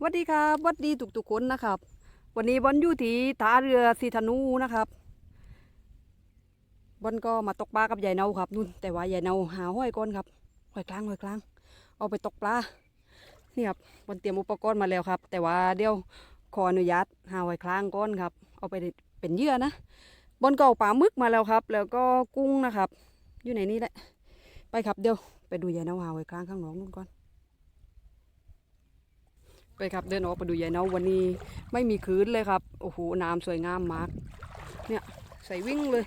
สวัสดีครับสวัสดีทุกๆคนนะครับ วันนี้บอลอยู่ที่ท่าเรือสีธนูนะครับบอลก็มาตกปลากับยายเนาครับนู่นแต่ว่ายายเนาหาห้อยก้อนครับห้อยกลางห้อยกลาง เอาไปตกปลานี่ครับบอลเตรียมอุปกรณ์มาแล้วครับ แต่ว่าเดี๋ยวขออนุญาตหาห้อยกลางก้อนครับ เอาไปเป็นเยื่อนะบอลก็เอาปลาหมึกมาแล้วครับ แล้วก็กุ้งนะครับ อยู่ในนี้แหละไปครับเดี๋ยวไปดูยายเนาหาห้อยกลางข้างน้องนู่นก่อน ไปครับเดินออกไปดูยายเนาวันนี้ไม่มีคืนเลยครับ โอ้โหน้ำสวยงามมาก เนี่ยใส่วิ่งเลย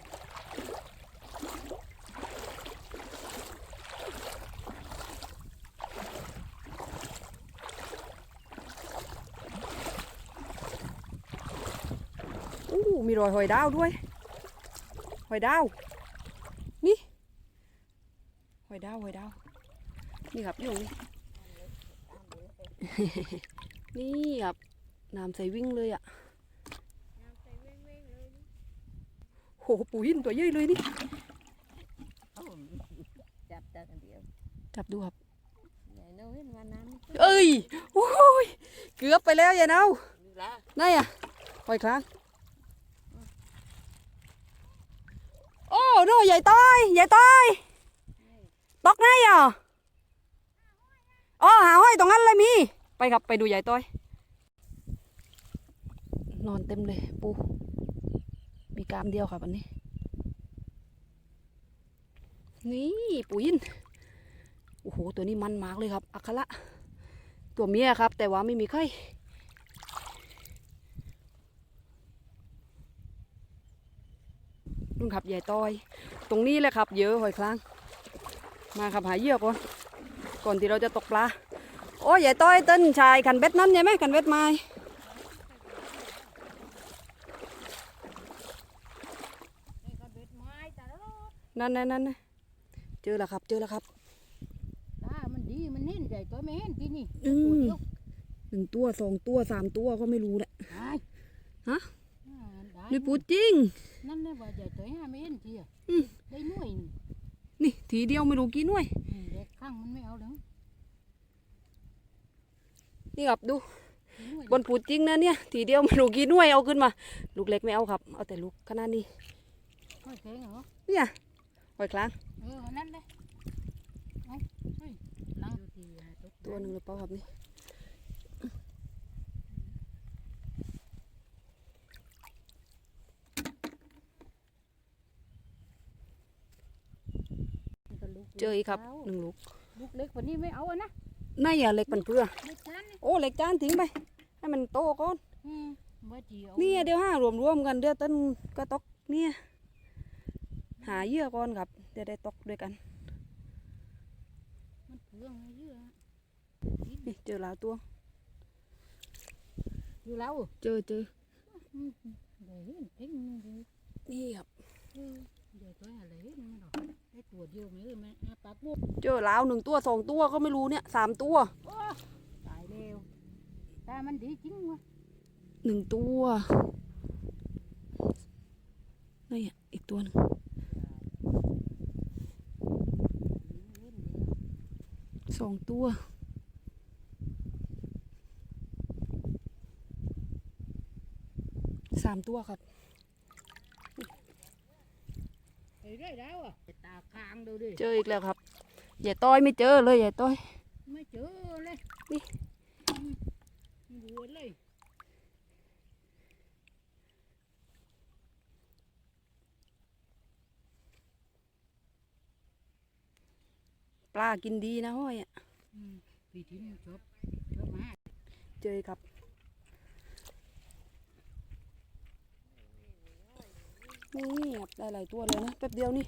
อู้มีรอยหอยดาวด้วย หอยดาว นี่ หอยดาว หอยดาว นี่ครับอยู่นี่ นี่ครับน้ำใสวิ่งเลยอะ่ะโหปูหินตัวใหญ่เลยนี่ จับจับกันเดียว จับดูครับใหญ่โน้เห็นว่าน้ำเอ้ยโอ้ย เกือบไปแล้วยายเนานี่ละนี่นอะหอยครั้ง โอ้โน่ใหญ่ต้อยใหญ่ต้อยตอกไงอะอ๋อหาห้อยตรงนั้นเลยมี ไปครับไปดูใหญ่ต้อย นอนเต็มเลยปู มีกามเดียวครับอันนี้ นี่ปูยินโอ้โห ตัวนี้มันมากเลยครับ อัคระตัวเมียครับ แต่ว่าไม่มีไข่นุ่นขับใหญ่ต้อย ตรงนี้แหละครับ เยอะหอยครั้งมาครับหาเหยื่อก่อน ก่อนที่เราจะตกปลา โอ้ยใหญ่ต้อยเต้นชายขันเบ็ดนั่นใช่ไหมขันเบ็ดไม้นี่ก็เบ็ดไม้ตลอดนั่นนั่นนั่นน่ะเจอแล้วครับ เจอแล้วครับตามันดี มันเห็นใหญ่ตัวไม่เห็นที่นี่อืตัวมเดียวหนึ่งตัวสองตัวสามตัวก็ไม่รู้แหละตายฮะอ่าได้นี่ปูจริง นั่นเลยว่าใหญ่ตัวห้าไม่เห็นทีอะอืมได้หน่วยหนึ่งนี่ ทีเดียวไม่รู้กี่หน่วยอืมเด็กข้างมันไม่เอาเด้อ นี่ครับดูได้หน่วยบนปูจริงนะเนี่ย ทีเดียวไม่รู้กี่หน่วยเอาขึ้นมา ลูกเล็กไม่เอาครับ เอาแต่ลูกขนาดนี้ค่อยแข็งเหรอเนี่ยหอยครั้งเออนั่นเลยเอาเฮ้ยนั่งดูทีอะตกตัวหนึ่งหรือเปล่าครับนี่นี่ก็ลูกเจออีกครับาหนึ่งลูก ลูกเล็กกว่านี้ไม่เอาอะนะ นายอย่าเล็กมันเพื่อเล็กจันโอ้เล็กจานทิ้งไปให้มันโตก่อนเนี่เดี๋ยวห้ารวมรวมกันเดี๋ยวต้นก็ตกเนี่ยหาเยื่อก่อนครับเดี๋ยวได้ตกด้วยกันมันเปลืองไอ้เยอนี่เจอแล้วตัวอยู่แล้วเจอเจอนี่ครับเดี๋ยวตัวอะไรนมันหรอ ได้ตัวเดียวไหมเลยมันอาปากบุกเจอแล้วหนึ่งตัวสองตัวก็ไม่รู้เนี่ยสามตัวโอ้ตายเร็วตามันดีจริงวะหนึ่งตัวนี่อะอีกตัวหนึงสองตัวสามตัวครับ เฮ้ยได้แล้วอะ ตาคางดูดิเจออีกแล้วครับอย่าต้อยไม่เจอเลยอย่าต้อยไม่เจอเลยนี่อืมไม่รู้เลยปลากินดีนะห้อยอะอืมพี่ทิมชอบชอบมาเจอครับนี่ครับได้หลายตัวเลยนะแป๊บเดียวนี่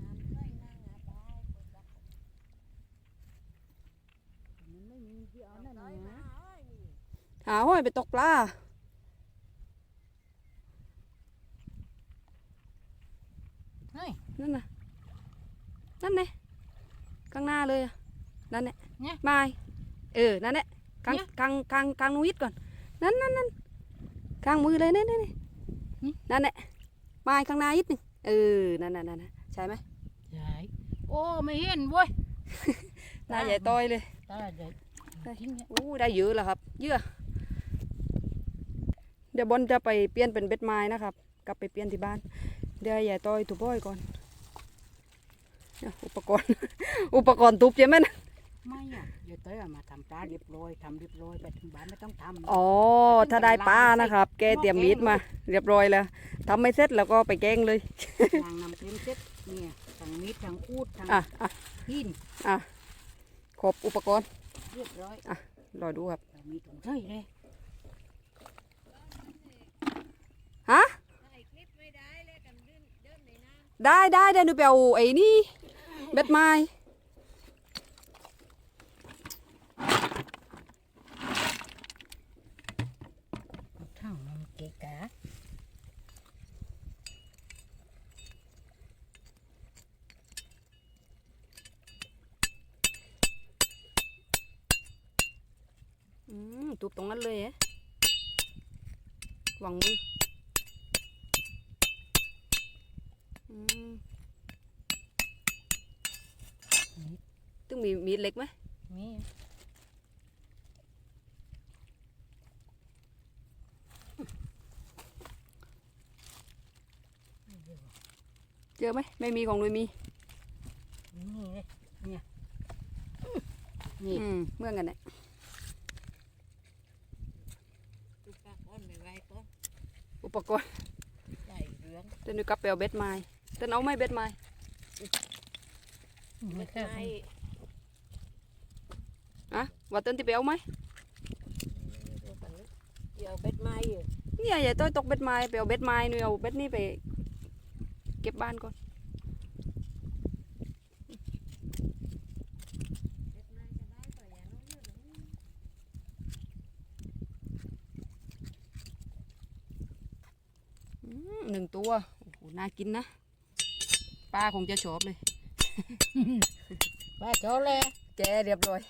มันไม่มีที่เอานั่นนะ หาห้อยไปตกปลาเฮ้ย นั่นน่ะ นั่นไงข้างหน้าเลยอะนั่นแหละเนี่ย ไม้เออ นั่นแหละกลางเนี่ยกลางกลางกลางนวิทก่อน นั่นนั่นนั่นกลางมือเลยนั่นนั่นนี่ นั่นแหละไม้ข้างหน้าอีกหนึ่งเออ นั่นนั่นนั่นใช่ไหมใช่โอ้ไม่เห็นเว้ย หน้าใหญ่ต้อยเลย ตาใหญ่ทิ้งเนี่ยอู้ได้เยอะแล้วครับ เยอะ เดี๋ยวบอลจะไปเปลี่ยนเป็นเบ็ดไม้นะครับ กลับไปเปลี่ยนที่บ้าน เดี๋ยวใหญ่ต้อยถูบ่อยก่อนเนี่ยอุปกรณ์ อุปกรณ์ทุบใช่ไหมนะไม่อะเดี๋ยวเต้ยเอามาทำปลาเรียบร้อยทำเรียบร้อยไปถึงบ้านไม่ต้องทำอ๋อ ถ้าได้ปลานะครับ แกเตรียมมีดมา เรียบร้อยแล้วทำไม่เสร็จแล้วก็ไปแกงเลยนางนำเกลียมเซ็ตเนี่ยทั้งมีดทั้งอูดทั้งอะอะหินอะครบอุปกรณ์ เรียบร้อยรอดูครับมีถุงเท้ยเลย ฮะได้ได้ได้หนูไปเอาไอ้นี่เบ็ดไม้ทั้งมันเกะกะอืมทุบตรงนั้นเลยเหรอวางมืออืมตึง มีมีดเล็กไหมมีเจอไหมไม่มีของหนุยมีนี่เลยเนี่ยนี่อืมเมื่อกันเนี่ยตุ๊กตาก้อนไม่ไหวก้อนอุปกรณ์ใส่เรื่องเดี๋ยวหนูกลับไปเอาเบ็ดไม้เต้นเอาไหมเบ็ดไม้ไม่ใช่ อะว่าเต้นที่ไปเอาไหมเดี๋ยวเบ็ดไม้อยู่เนี่ยอย่าต้อยตกเบ็ดไม้ไปเอาเบ็ดไม้หนูเอาเบ็ดนี่ไปเก็บบ้านก่อนอืมหนึ่งตัวโอ้โหน่ากินนะ ป้าคงจะชอบเลยว่าโจเลยแกเรียบร้อย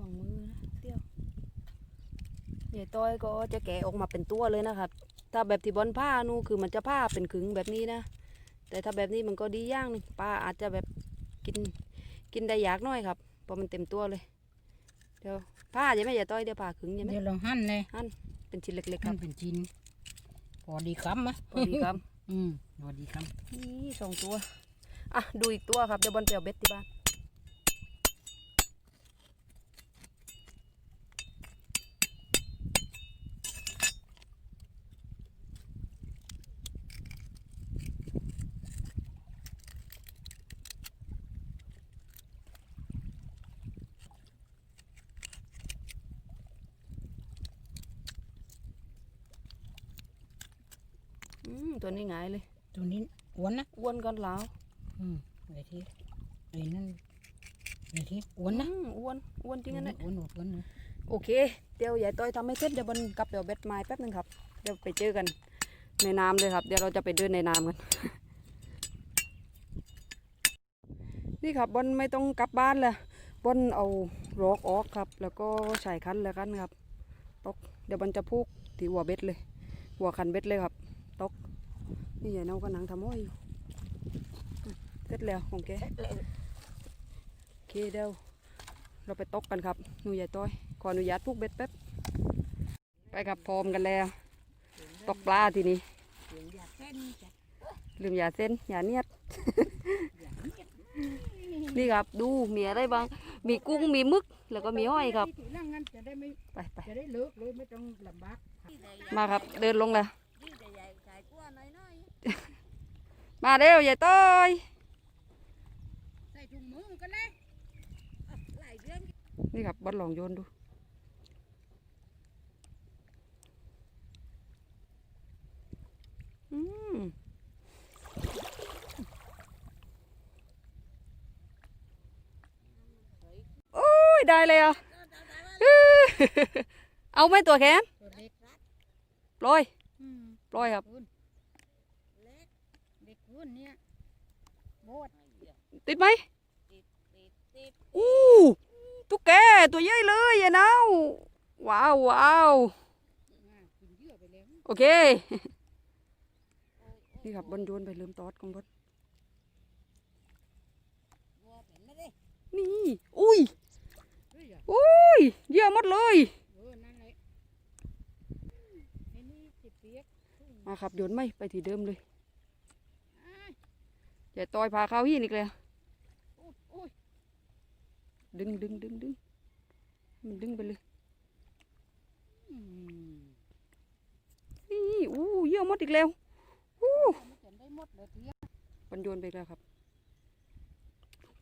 วางมือนะเตี้ยว ใหญ่ต้อยก็จะแกะออกมาเป็นตัวเลยนะครับ ถ้าแบบที่บอนผ้านู่คือมันจะผ้าเป็นขึงแบบนี้นะ แต่ถ้าแบบนี้มันก็ดีอย่างหนึงปลาอาจจะแบบกินกินได้ยากหน้อยครับเพราะมันเต็มตัวเลย เดี๋ยวผ้าใช่ไหมใหญ่ต้อยเดี๋ยวผ้าขึงใช่ไหมเดี๋ยวเราหั่นเลยเป็นชิ้นเล็กๆคหั่รันบเป็นชิ้นพอดีคำมะพอดีครับอืมพอดีคนี่สองตัวอะดูอีกตัวครับเดี๋ยวบอลไปเอาเบ็ดที่บ้าน ตัวนี้หงายเลยำตัวนี้อ้วนนะอ้วนก่อนแล้วอืมไอ้ที่ไอ้นั่นไอ้ที่อ้วนนะอืมอ้วนอ้วนจริงอันเนี้ยอ้วนอ้วนอ้วนนะโอเค เดี๋ยวใหญ่ต้อยทำให้เสร็จเดี๋ยวบอลกลับไปเอาเบ็ดไม้แป๊บนึงครับ เดี๋ยวไปเจอกันในน้ำเลยครับ เดี๋ยวเราจะไปเดินในน้ำกัน นี่ครับบอลไม่ต้องกลับบ้านเลยบอลเอารอกออกครับ แล้วก็ใส่คันแล้วกันครับ ตก เดี๋ยวบอลจะพูกที่หัวเบ็ดเลย หัวคันเบ็ดเลยครับ ตก นี่ใหญ่เนาก็นังทำห้อยอยู่อืมเสร็จแล้วของแกโอเคเดี๋ยวเราไปตกกันครับหนูใหญ่ต้อยขออนุญาตพูกเบ็ดแป๊บไปครับพร้อมกันแล้ว ตกปลาทีนี้เสียงอยากเต้นจ้ะลืมยาเส้นยาเนียดอยากเต้นนี่ครับดูมีอะไรบ้าง มีกุ้งมีมึกแล้วก็มีห้อยครับทีหลังงั้นจะได้ไม่ไปไปจะได้เลิกเลยไม่ต้องลำบากมาครับเดินลงแล้ว มาเร็วใหญ่ต้อยใส่ถุงมือกันเลยหลายเดือนนี่ครับบอลลองโยนดูอืมโอ้ยได้เลยอะเอาไหมตัวแขนปล่อยปล่อยครับ เด็กคุณเนี่ยโบดติดไหมติดติดติดอู้ตุ๊กแกตัวใหญ่เลยยายนาวว้าวว้าวอ่ากินเยื่อไปแล้วโอเค นี่ครับบนโยนไปเริ่มตอดของบดบัวเป็นไม่ได้นี่ อุ้ยเฮ้ยอะอุ้ยเยี่ยมหมดเลยเออนั่นแหละไอ้นี่สิเปียกมาครับโยนไม่ไปที่เดิมเลยอ้าย อย่าต่อยพาเข้าหินอีกเลยดึงดึงดึงดึงมันดึงไปเลยอืมนี่อู้เยี่ยมมดอีกแล้วอู้มันจะได้หมดเลยเพียบนโยนไปแล้วครับ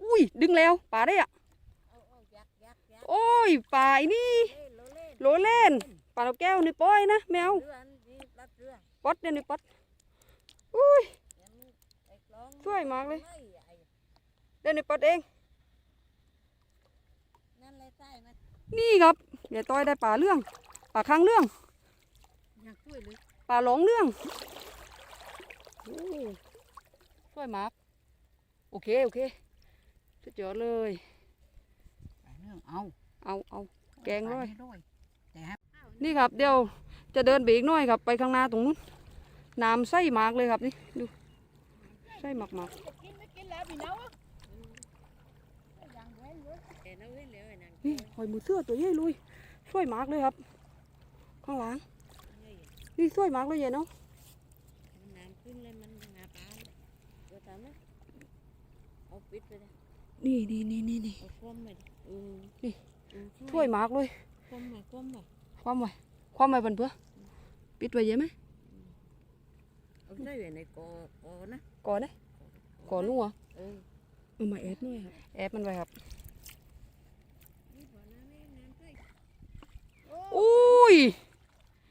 อุ้ยดึงแล้วป่าได้อะอาเอายักยักยักโอ้ยป่าไอ้นี่โลเล่นโหลเล่นป่าแก้วนี่ปล่อยนะแมวเรือนี่รับเรือป๊อดเนี่ยนี่ป๊อดอุ้ย ยังมีไอ้กลอง ช่วยมากเลยไม่ไอ้เล่นนี่ป๊อดเองนั่นเลยใต้มันนี่ครับอย่าต่อยได้ป่าเรื่องป่าข้างเรื่องยังช่วยเลยป่าหลงเรื่องโอ้ช่วยมากโอเคโอเคสุดยอดเลยไปเรื่องเอาเอาเอาแกงร้อยไปให้ด้วยแต่ฮะนี่ครับเดี๋ยวจะเดินไปอีกหน้อยครับไปข้างหน้าตรงนู้นน้ำใสมากเลยครับนี่ดู ใสมากมากจะกินไม่กินแล้วพี่น้องยังเว้นเว้ยเห็นเอาเว้นแล้วไอ้นั่นๆนี่หอยมือเสื้อตัวใหญ่เลยช่วยมากเลยครับ ข้างหลัง นี่ช่วยมากเลยเย็นเนาะน้ำขึ้นเลยมันหาปลาเลยเดี๋ยวทำนะเอาปิดไปเลยนี่นี่นี่นี่นี่เอาคว่ำไปดิเออนี่เออช่วยมากเลยคว่ำไปคว่ำไปความไว้ความไว้บนเพื่อปิดไว้เยอะไหมเอาใส่ไว้ในกอก่อนะ ก่อนได้ก่อนนู่นเหรอเออเอามาแอบหน่อยครับแอบมันไว้ครับนี่พอน้ำไม่น้ำใส่อุ้ย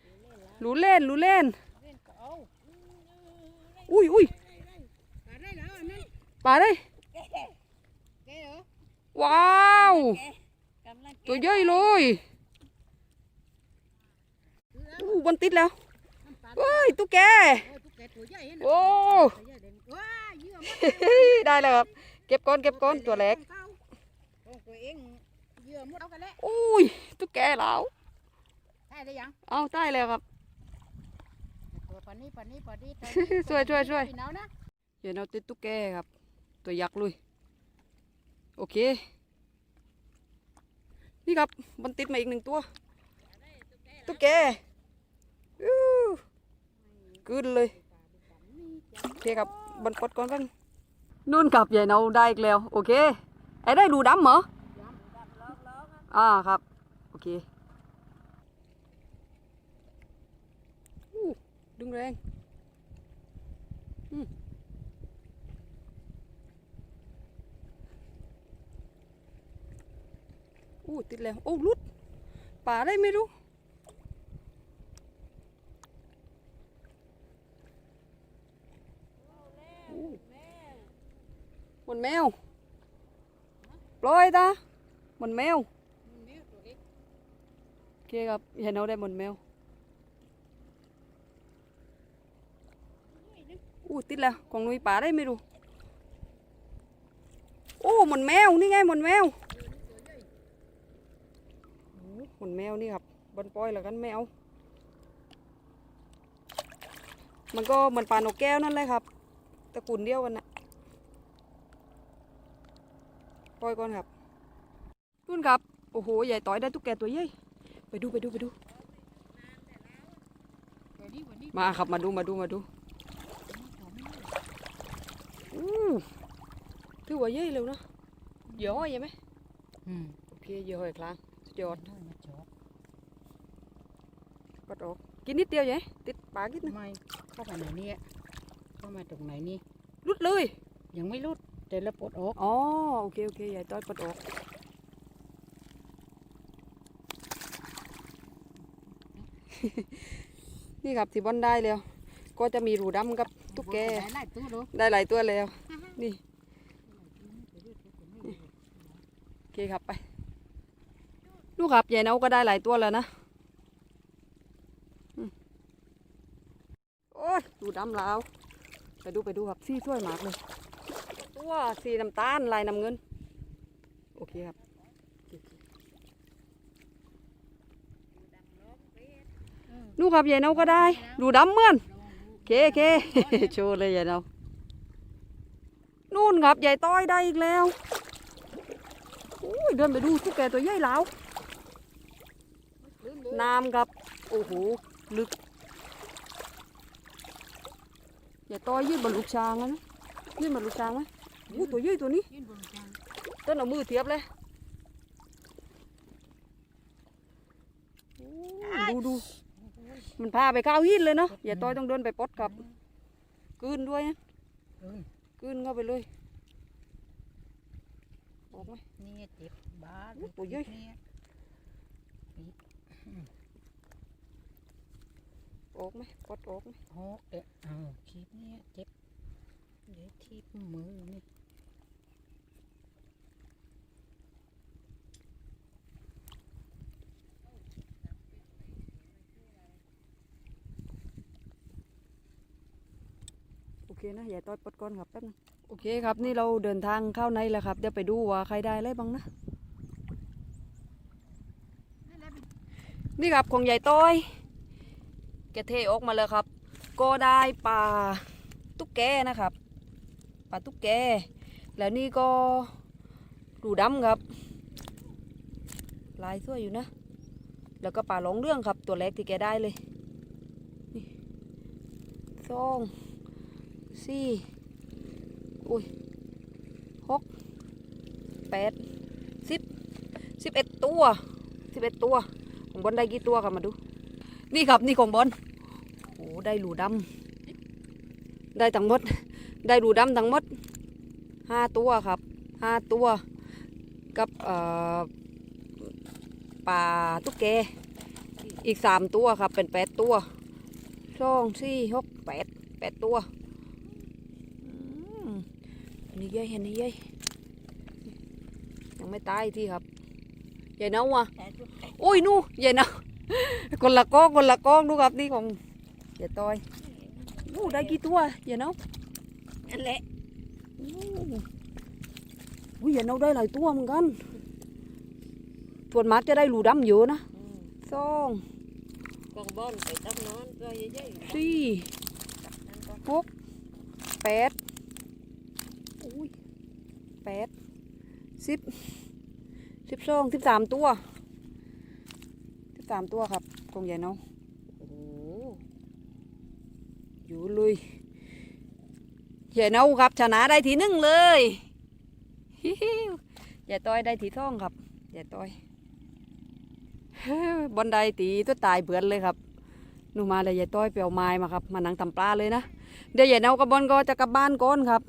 เล่นละรู้เล่นรู้เล่นเล่นก็เอาอุ้ยอุ้ยปลาได้แล้วอันนั้นปลาได้แกเหรอว้าวแกกำลังแกะตัวใหญ่เลยดูแล้วอู้บนติดแล้วน้ำปลาเฮ้ยตุ๊กแกโอ้ ได้แล้วครับ เก็บก้อนเก็บก้อนตัวเล็กของตัวเองเยื่อหมดเอากันแล้วอุ้ยตุ๊กแกแล้วได้ได้ยังเอาได้แล้วครับตัวปานนี้ปานนี้ปานนี้ช่วยช่วยช่วยพี่น้องนะเดี๋ยวเราติดตุ๊กแกครับ ตัวยักษ์เลยโอเค นี่ครับมันติดมาอีกหนึ่งตัว ตุ๊กแกอู้กึนเลย โอเคครับ บนปลดก่อนกันนู่นกับใหญ่เนาได้อีกแล้ว โอเค ไอ้ได้ดูดำเหรออ่าครับ โอเคอู้ดึงแรงอืมอู้ติดแล้ว โอ้หลุดป่าได้ไม่รู้ หมดแมวปล่อยตาเหมดแมวแมวเล็กโอเคครับเห็นเอาได้เหมดแมวอู้ติดแล้วของนุ้ยป่าได้ไม่รู้โอ้หมดแมวนี่ไงหมดแมวโอ้หมดแมวนี่ครับบนปล่อยแล้วกันแมวมันก็เหมือนปลานกแก้วนั่นเลยครับ ตระกูลเดียวกันนะปล่อยก่อนครับนู่นครับ โอ้โห ใหญ่ต่อยได้ตุ๊กแกตัวใหญ่ไปดูไปดูไปดูตัวนี้วันนี้มาครับมาดูมาดูมาดูตัวไม่ได้อู้ถือว่าใหญ่เร็วนะเหยอะห้อยใช่ไหมอืมโอเคเหยอะห้อยคลางสุดยอดด้วยมาจอบปัดออกกินนิดเดียวใช่ติดปากนิดนึงไม่เข้าไปไหนเนี่ย เข้ามาตรงไหนนี่รุดเลย ยังไม่รุดแต่เราปลดออกอ๋อโอเคโอเคยายต้อยปลดออกนี่ครับที่บอนได้แล้ว ก็จะมีรูดำกับตุ๊กแกได้หลายตัวได้หลายตัวแล้ว นี่โอเคครับไปดูครับยายเนาก็ได้หลายตัวแล้วนะโอ้ยรูดำแล้ว ไปดูไปดูครับสีสวยมากเลยตัวสีน้ำตาลลายน้ำเงิน โอเคครับนู่นครับยายเนาก็ได้ ดูดำเหมือนเคเคโชว์เลยยายเนานู่นครับยายต้อยได้อีกแล้วอุ้ยเดินไปดูทุกแกตัวใหญ่แล้วน้ำครับ โอ้โห ลึก ยายต้อยยืดบนลูกช้างอะนะยืดบนลูกช้างไหมโอ้ตัวใหญ่ตัวนี้ยื่นบนจานต้นเอามือเทียบเลยโอ้ดูดูมันพาไปข้าวหินเลยเนาะอย่าต้อยต้องเดินไปปลดกับกลืนด้วยนะเออกลืนเข้าไปเลยออกไหมนี่เจ็บบ้าโอ้ตัวใหญ่เนี่ยอ อกไหมปลดออกไหมหกเอ๊ะเอาคลิปเนี่ยเจ็บเดี๋ยวทีบมือนี่โอเคนะอย่าต้อยปลดก่อนครับแป๊บนึงโอเคครับนี่เราเดินทางเข้าในแล้วครับ เดี๋ยวไปดูว่าใครได้อะไรบ้างนะ นี่ครับของใหญ่ต้อย แกเทออกมาเลยครับ ก็ได้ปลาตุ๊กแกนะครับปลาตุ๊กแก แล้วนี่ก็ดูดำครับ ลายสวยอยู่นะ แล้วก็ปลาหลงเรื่องครับ ตัวเล็กที่แกได้เลยนี่สองสี่อุ้ยหกแปดสิบสิบเอ็ดตัวสิบเอ็ดตัวของบอลได้กี่ตัวครับมาดู นี่ครับนี่ของบอลโอ้ได้หลูดำได้ทั้งหมด ได้หลูดำทั้งหมดห้าตัวครับห้าตัว กับเอ่อปลาตุ๊กแกอีกสามตัวครับ เป็นแปดตัวสองสี่หกแปดแปดตัวอืมอันนี่ยัยเห็นนี่ยัยยังไม่ตายที่ครับใหญ่เน่าอะแต่ทุกแต่อุ้ยนู่ใหญ่เน่า คนละกล้องคนละกล้องดูครับนี่ของใหญ่ต้อยนู่ได้กี่ตัวใหญ่เน่านั่นแหละอุ้ยใหญ่เน่าได้หลายตัวเหมือนกันส่วนมากจะได้หลูดำเยอะนะอืมสองกองบอลไปต้องนอนตัวใหญ่ๆสี่นั่นก็หกแปดอุ้ยแปดสิบสิบสองสิบสามตัว สิบสามตัวครับกรงใหญ่เนาะโอ้โหอยู่เลยใหญ่เนาครับชนะได้ทีหนึ่งเลยฮิฮิวใหญ่ต้อยได้ทีท่องครับใหญ่ต้อยเฮ้ยบอลใดตีตัวตายเบือนเลยครับหนูมาเลยใหญ่ต้อยไปเอาไม้มาครับมานั่งตำปลาเลยนะเดี๋ยวใหญ่เนากับบอลก็จะกลับบ้านก่อนครับ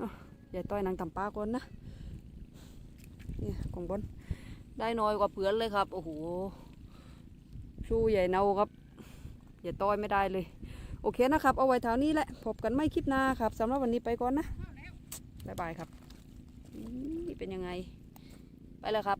อะใหญ่ต้อยนางตำปลาก่อนนะนี่ของบอล ได้น้อยกว่าเพื่อนเลยครับ โอ้โหชู้ใหญ่เนาครับใหญ่ต้อยไม่ได้เลย โอเคนะครับ เอาไว้เท่านี้แหละ พบกันไม่คลิปหน้าครับสำหรับวันนี้ไปก่อนนะ บ๊ายบายครับ นี่เป็นยังไง ไปเลยครับ